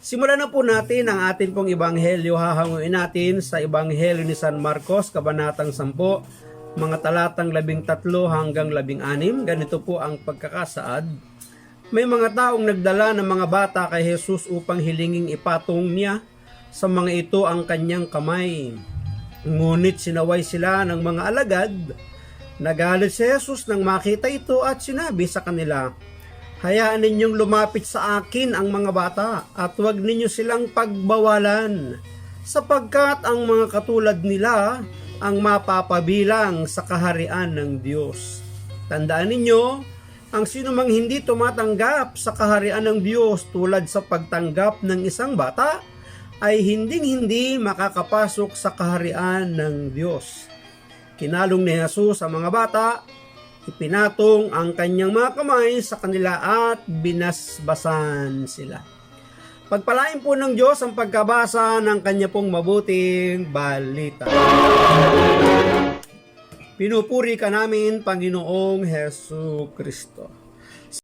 Simulan na po natin ang atin pong ibanghelyo. Hahanguin natin sa ibanghelyo ni San Marcos, Kabanatang 10, mga talatang 13 hanggang 16. Ganito po ang pagkakasaad. May mga taong nagdala ng mga bata kay Jesus upang hilinging ipatong niya sa mga ito ang kanyang kamay. Ngunit sinaway sila ng mga alagad. Nagalit si Jesus nang makita ito at sinabi sa kanila, Hayaan ninyong lumapit sa akin ang mga bata at huwag ninyo silang pagbawalan sapagkat ang mga katulad nila ang mapapabilang sa kaharian ng Diyos. Tandaan ninyo, ang sino mang hindi tumatanggap sa kaharian ng Diyos tulad sa pagtanggap ng isang bata ay hinding-hindi makakapasok sa kaharian ng Diyos. Kinalong ni Jesus ang mga bata, ipinatong ang kanyang mga kamay sa kanila at binasbasan sila. Pagpalain po ng Diyos ang pagkabasa ng kanya pong mabuting balita. Pinupuri ka namin, Panginoong Heso Kristo.